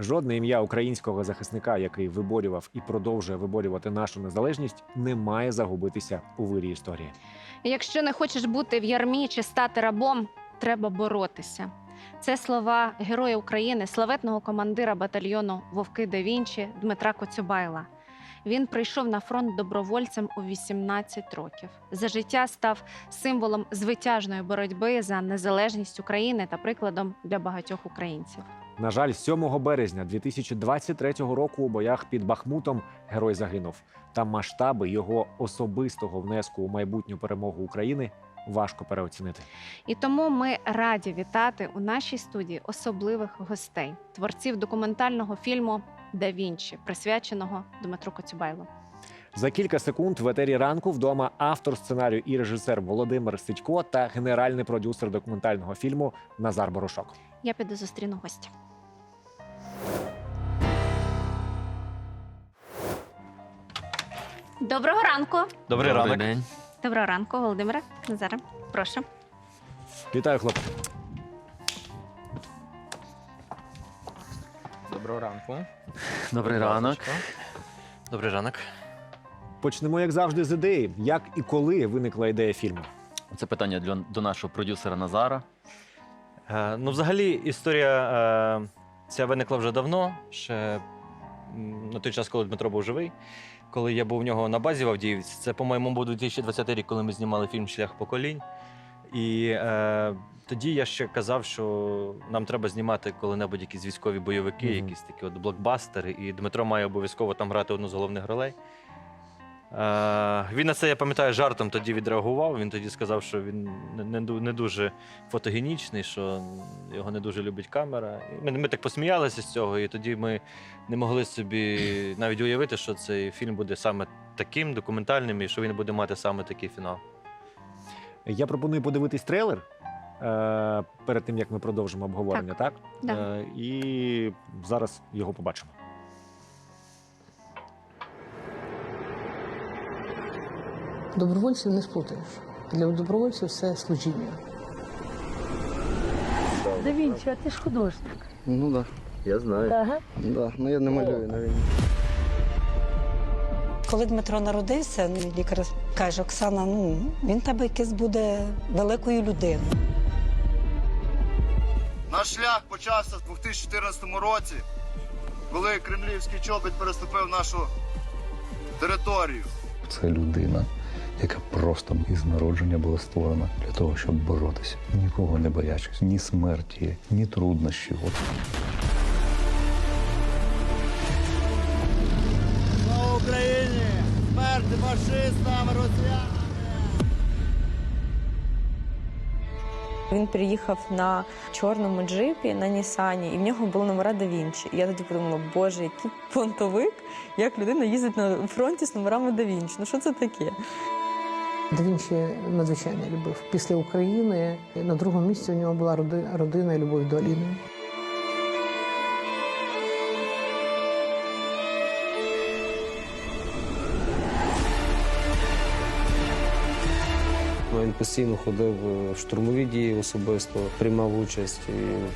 Жодне ім'я українського захисника, який виборював і продовжує виборювати нашу незалежність, не має загубитися у вирі історії. Якщо не хочеш бути в ярмі чи стати рабом, треба боротися. Це слова героя України, славетного командира батальйону Вовки да Вінчі Дмитра Коцюбайла. Він прийшов на фронт добровольцем у 18 років. За життя став символом звитяжної боротьби за незалежність України та прикладом для багатьох українців. На жаль, 7 березня 2023 року у боях під Бахмутом герой загинув. Та масштаби його особистого внеску у майбутню перемогу України важко переоцінити. І тому ми раді вітати у нашій студії особливих гостей, творців документального фільму Да Вінчі, присвяченого Дмитру Коцюбайлу. За кілька секунд в етері ранку вдома автор сценарію і режисер Володимир Сидько та генеральний продюсер документального фільму Назар Борошок. Я піду зустріну гостя. Доброго ранку. Добрий ранок. день. Доброго ранку, Володимире. Назаре, прошу. Вітаю, хлопці. Доброго ранку. Добрий ранок. Добрий ранок. Почнемо, як завжди, з ідеї. Як і коли виникла ідея фільму? Це питання для до нашого продюсера Назара. Е, ну, взагалі, історія е, ця виникла вже давно, ще м, на той час, коли Дмитро був живий. Коли я був в нього на базі в Авдіївці, це, по-моєму, був 2020 рік, коли ми знімали фільм Шлях поколінь. І е, тоді я ще казав, що нам треба знімати коли-небудь якісь військові бойовики, якісь такі от блокбастери. І Дмитро має обов'язково там грати одну з головних ролей. Е, він на це, я пам'ятаю, жартом тоді відреагував. Він тоді сказав, що він не, не, ду- не дуже фотогенічний, що його не дуже любить камера. Ми, ми так посміялися з цього, і тоді ми не могли собі навіть уявити, що цей фільм буде саме таким документальним і що він буде мати саме такий фінал. Я пропоную подивитись трейлер е, перед тим, як ми продовжимо обговорення, так? Да. Е, і зараз його побачимо. Добровольців не сплутаєш. Для добровольців це служіння. Да Вінчі, а ти ж художник. Ну так, я знаю. Ага. Да. Ну я не малюю на війні. Коли Дмитро народився, ну, лікар каже, Оксана, ну він тебе якийсь буде великою людиною. Наш шлях почався в 2014 році, коли кремлівський чобіт переступив нашу територію. Це людина, яка просто із народження була створена для того, щоб боротися. Нікого не боячись, ні смерті, ні труднощів. Слава Україні! Смерти фашистам, росіянам! Він приїхав на чорному джипі на Нісані, і в нього були номера да Вінчі. І я тоді подумала, боже, який понтовик, як людина їздить на фронті з номерами да Вінчі. Ну що це таке? Да Вінчі надзвичайно любив. Після України на другому місці у нього була родина і любов до Аліни. Постійно ходив е, в штурмові дії особисто, приймав участь. І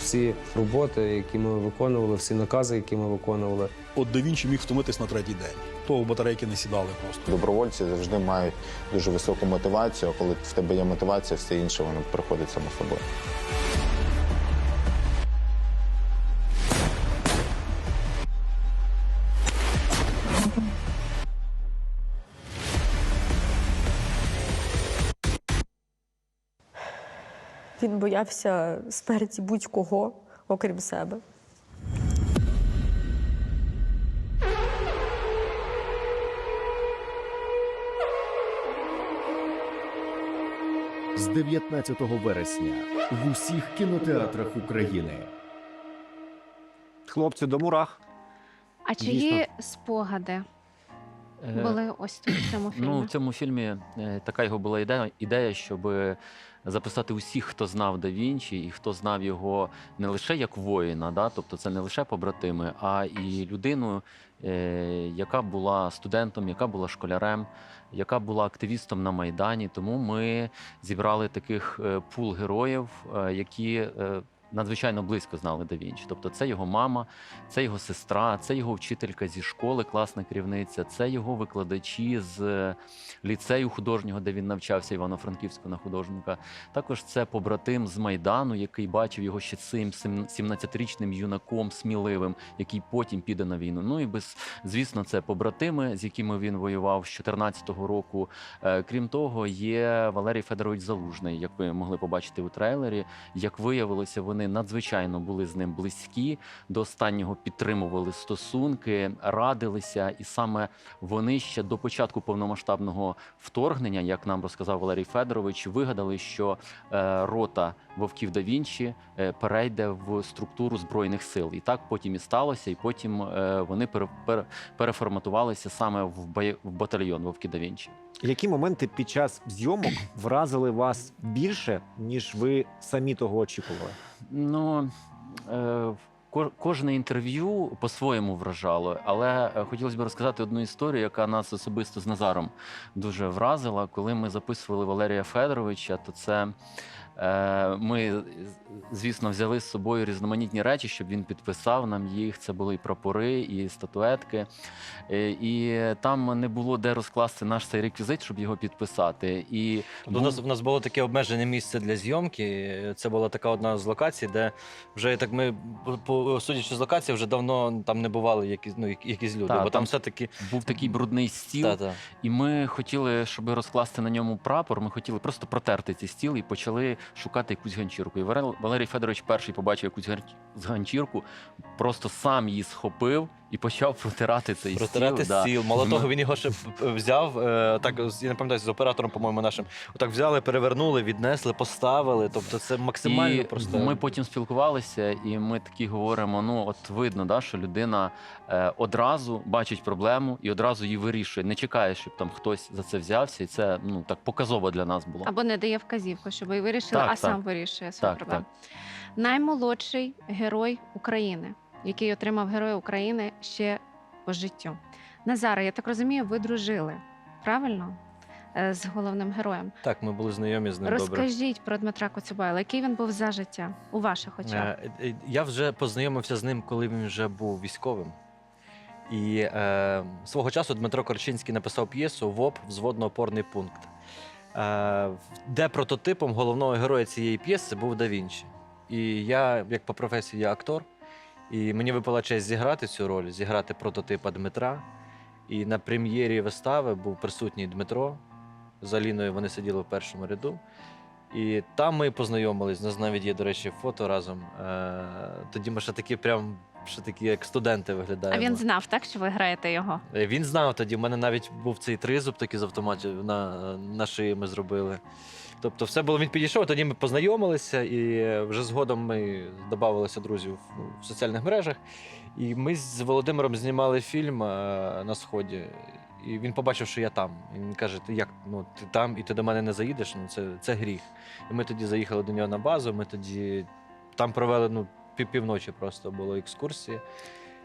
всі роботи, які ми виконували, всі накази, які ми виконували, От да Вінчі міг втомитись на третій день. То батарейки не сідали просто. Добровольці завжди мають дуже високу мотивацію. а Коли в тебе є мотивація, все інше воно приходить само собою. Він боявся смерті будь-кого, окрім себе. З 19 вересня в усіх кінотеатрах України. Хлопці до мурах. А чиї Дійсно. спогади були ось тут в цьому фільмі? Ну, в цьому фільмі е, така його була ідея, ідея, щоб записати усіх, хто знав Да Вінчі, і хто знав його не лише як воїна, да? тобто це не лише побратими, а і людину, е, яка була студентом, яка була школярем, яка була активістом на Майдані. Тому ми зібрали таких е, пул героїв, е, які. е, надзвичайно близько знали Да Вінчі. Тобто, це його мама, це його сестра, це його вчителька зі школи, класна керівниця, це його викладачі з е, ліцею художнього, де він навчався Івано-Франківську на художника. Також це побратим з Майдану, який бачив його ще цим сем- 17-річним юнаком сміливим, який потім піде на війну. Ну і без звісно, це побратими, з якими він воював з 14-го року. Е, Крім того, є Валерій Федорович Залужний, як ви могли побачити у трейлері. Як виявилося, вони надзвичайно були з ним близькі. До останнього підтримували стосунки, радилися, і саме вони ще до початку повномасштабного вторгнення, як нам розказав Валерій Федорович, вигадали, що е, рота вовків да Вінчі е, перейде в структуру збройних сил. І так потім і сталося. І потім е, вони пере, пере- переформатувалися саме в батальйон Вовки да Вінчі. Які моменти під час зйомок вразили вас більше, ніж ви самі того очікували? Ну е, кожне інтерв'ю по-своєму вражало, але е, хотілося б розказати одну історію, яка нас особисто з Назаром дуже вразила. Коли ми записували Валерія Федоровича, то це. Е, Ми, звісно, взяли з собою різноманітні речі, щоб він підписав нам їх. Це були і прапори, і статуетки. Е, І там не було де розкласти наш цей реквізит, щоб його підписати. І Тобто У нас, у нас було таке обмежене місце для зйомки. Це була така одна з локацій, де вже так ми, по судячи з локації, вже давно там не бували якісь, ну, якісь люди. Та, бо там, там все-таки. був такий брудний стіл. Та-та. І ми хотіли, щоб розкласти на ньому прапор. Ми хотіли просто протерти цей стіл і почали шукати якусь ганчірку. І Валерій Федорович перший побачив якусь ганчірку, просто сам її схопив і почав протирати цей Протирати стіл. да. стіл. Мало того, він його ще взяв. е, Так, я не пам'ятаю, з оператором, по-моєму, нашим. Отак взяли, перевернули, віднесли, поставили. Тобто це максимально і просто. Ми потім спілкувалися, і ми такі говоримо: ну от видно, да, що людина е, одразу бачить проблему і одразу її вирішує. Не чекає, щоб там хтось за це взявся, і це ну так показово для нас було. Або не дає вказівку, щоб ви вирішили, Так, а сам вирішує свою Так, проблему. Наймолодший герой України, який отримав Героя України ще по життю. Назаре, я так розумію, ви дружили, правильно? Е, З головним героєм. Так, ми були знайомі з ним добре. Розкажіть про Дмитра Коцюбайла, який він був за життя у ваших очах. Е, е, Я вже познайомився з ним, коли він вже був військовим. І е, свого часу Дмитро Корчинський написав п'єсу ВОП взводно-опорний пункт, е, де прототипом головного героя цієї п'єси був Да Вінчі. І я, як по професії, я актор, і мені випала честь зіграти цю роль, зіграти прототипа Дмитра. І на прем'єрі вистави був присутній Дмитро. З Аліною вони сиділи в першому ряду. І там ми познайомились. У нас навіть є, до речі, фото разом. Е, тоді ми ще такі, прям ще такі, як студенти А він знав, так, що ви граєте його? Е, Він знав тоді. У мене навіть був цей тризуб такий з автоматів на, на шиї ми зробили. Тобто, все було він підійшов, тоді ми познайомилися, і е, вже згодом ми додавалися друзів в- соціальних мережах. І ми з Володимиром знімали фільм е, на сході. І він побачив, що я там. Він каже: Ти як ну ти там і ти до мене не заїдеш? Ну це, це гріх. І ми тоді заїхали до нього на базу. Ми тоді там провели ну, півночі просто було екскурсії.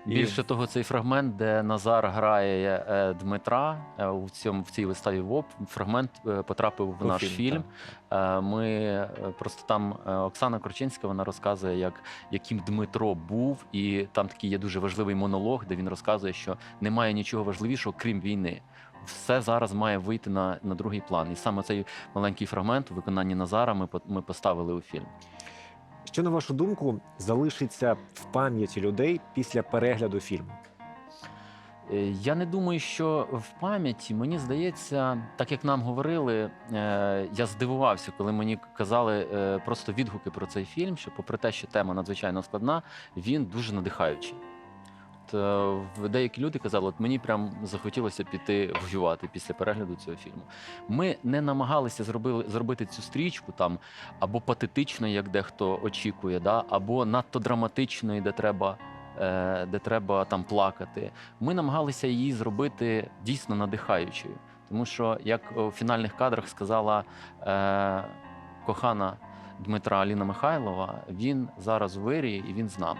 Більше того, цей фрагмент, де Назар грає е, Дмитра е, у цьому в цій виставі ВОП, фрагмент е, потрапив в У наш фільм, фільм. Е, Ми е, просто там е, Оксана Корчинська вона розказує, як яким Дмитро був, і там такий є дуже важливий монолог, де він розказує, що немає нічого важливішого, крім війни. Все зараз має вийти на, на другий план. І саме цей маленький фрагмент у виконанні Назара ми, по- ми поставили у фільм. Що, на вашу думку, залишиться в пам'яті людей після перегляду фільму? Е, Я не думаю, що в пам'яті мені здається, так як нам говорили, е, я здивувався, коли мені казали е, просто відгуки про цей фільм, що, попри те, що тема надзвичайно складна, він дуже надихаючий. От, е, деякі люди казали, от мені прям захотілося піти воювати після перегляду цього фільму. Ми не намагалися зробили, зробити цю стрічку там або патетичною, як дехто очікує, да, або надто драматичною, де треба. е, Де треба там плакати, ми намагалися її зробити дійсно надихаючою. Тому що, як у фінальних кадрах сказала е, кохана Дмитра Аліна Михайлова, він зараз у вирії і він з нами.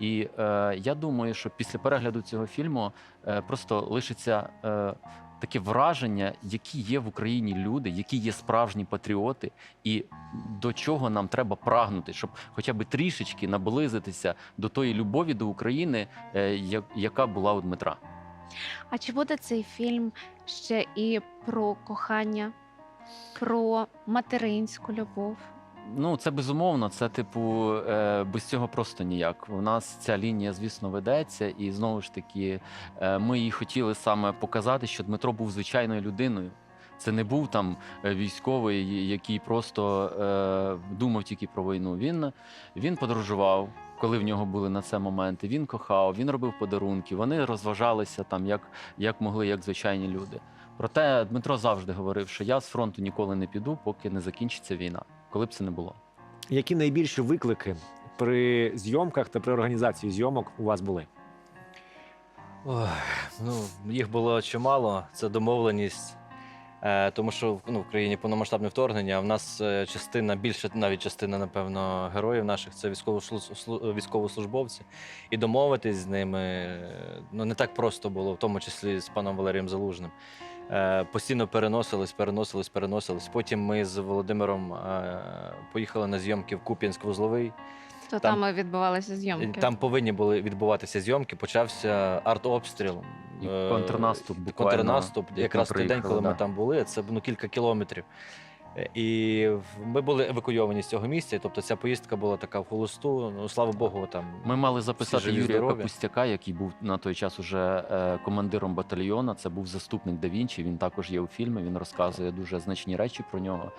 І е, я думаю, що після перегляду цього фільму е, просто лишиться е, таке враження, які є в Україні люди, які є справжні патріоти, і до чого нам треба прагнути, щоб хоча б трішечки наблизитися до тої любові до України, е, яка була у Дмитра. А чи буде цей фільм ще і про кохання, про материнську любов? Ну, це безумовно. Це, типу, е, без цього просто ніяк. У нас ця лінія, звісно, ведеться, і знову ж таки, е, ми їй хотіли саме показати, що Дмитро був звичайною людиною. Це не був там е, військовий, який просто е, думав тільки про війну. Він, він подорожував, коли в нього були на це моменти. Він кохав, він робив подарунки. Вони розважалися там, як, як могли, як звичайні люди. Проте Дмитро завжди говорив, що я з фронту ніколи не піду, поки не закінчиться війна, коли б це не було. Які найбільші виклики при зйомках та при організації зйомок у вас були? Ой, ну, їх було чимало. Це домовленість. Е, тому що ну, в країні повномасштабне вторгнення, а в нас е, частина, більше навіть частина, напевно, героїв наших це військовослу- військовослужбовці. І домовитись з ними е, ну, не так просто було, в тому числі з паном Валерієм Залужним. Е, постійно переносились, переносились, переносились. Потім ми з Володимиром е, поїхали на зйомки в Куп'янськ-Вузловий. То Там- там, відбувалися зйомки. Там повинні були відбуватися зйомки. Почався артобстріл. І Е, контрнаступ буквально, контрнаступ. Якраз той день, коли коли ми там були, це ну, кілька кілометрів. Е, І ми були евакуйовані з цього місця. Тобто ця поїздка була така в холосту. Ну слава Богу, там Ми мали записати Юрія. Капустяка, який був на той час уже е, командиром батальйона. Це був заступник да Вінчі. Він також є у фільмі. Він розказує дуже значні речі про нього.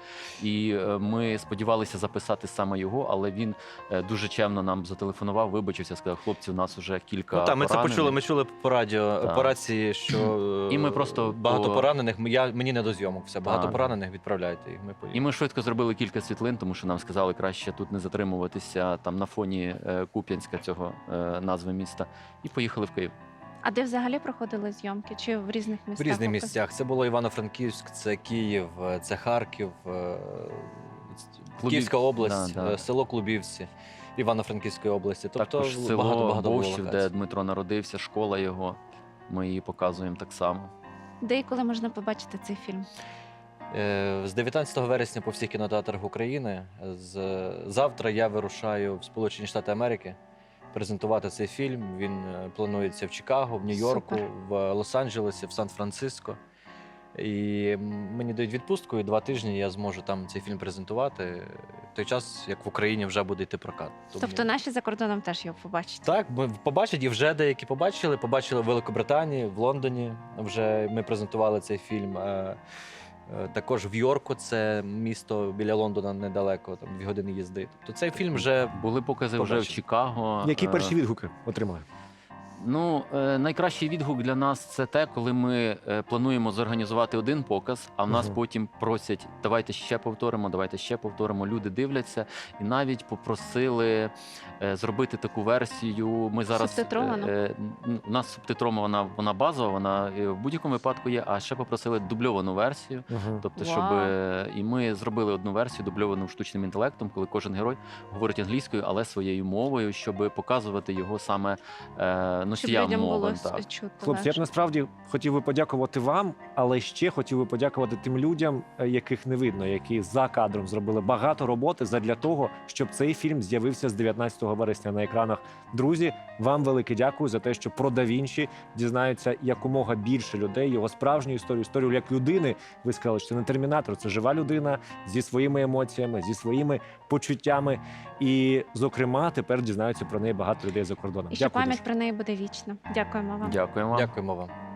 І е, ми сподівалися записати саме його, але він е, дуже чемно нам зателефонував, вибачився, сказав, хлопці, у нас вже кілька. Ну, так, ми це почули. Ми чули по радіо Так. по рації, що І ми просто багато по- поранених. Я мені не до зйомок. Все багато Так. поранених. Відправляйте їх. Ми поїхали. І ми швидко зробили кілька світлин, тому що нам сказали краще тут не затримуватися там на фоні е, Куп'янська цього е, назви міста, і поїхали в Київ. А де взагалі проходили зйомки? Чи в різних В містах? різних місцях. Це було Івано-Франківськ, це Київ, е, це Харків, е, Київська область, да, да. е, село Клубівці Івано-Франківської області. Тобто Також село багато багато було Бовщів, де локацій. Дмитро народився, школа його. Ми її показуємо так само. Де і коли можна побачити цей фільм? Е, З 19 вересня по всіх кінотеатрах України. З завтра я вирушаю в Сполучені Штати Америки презентувати цей фільм. Він е, планується в Чикаго, в Нью-Йорку, в Лос-Анджелесі, в Сан-Франциско. І мені дають відпустку, і два тижні я зможу там цей фільм презентувати. В той час, як в Україні вже буде йти прокат. Тому- Тобто наші за кордоном теж його побачать. так, ми побачать і вже деякі побачили. Побачили в Великобританії, в Лондоні. Вже ми презентували цей фільм. Е, Також в Йорку, це місто біля Лондона недалеко, там дві години їзди. Тобто цей фільм вже Були покази вже в. Чикаго. Які Е, перші відгуки отримали? Ну, е, найкращий відгук для нас це те, коли ми е, плануємо зорганізувати один показ, а в нас Мгм. потім просять давайте ще повторимо, давайте ще повторимо. Люди дивляться і навіть попросили е, зробити таку версію. Ми зараз у нас субтитрована вона вона базова, вона в будь-якому випадку є. А ще попросили дубльовану версію. Угу. Тобто, щоб е, і ми зробили одну версію дубльовану штучним інтелектом, коли кожен герой говорить англійською, але своєю мовою, щоб показувати його саме Щоб носіям людям було мови. Так. чути. Хлопці, я б легше. насправді хотів би подякувати вам, але ще хотів би подякувати тим людям, е, яких не видно, які за кадром зробили багато роботи задля того, щоб цей фільм з'явився з 19 вересня на екранах. Друзі, вам велике дякую за те, що про Да Вінчі дізнаються якомога більше людей, його справжню історію, історію як людини. Ви сказали, що це не термінатор, це жива людина зі своїми емоціями, зі своїми почуттями. І, зокрема, тепер дізнаються про неї багато людей за кордоном. І що Дякую. пам'ять дуже. про неї буде вічна. Дякуємо вам. Дякуємо. дякуємо вам.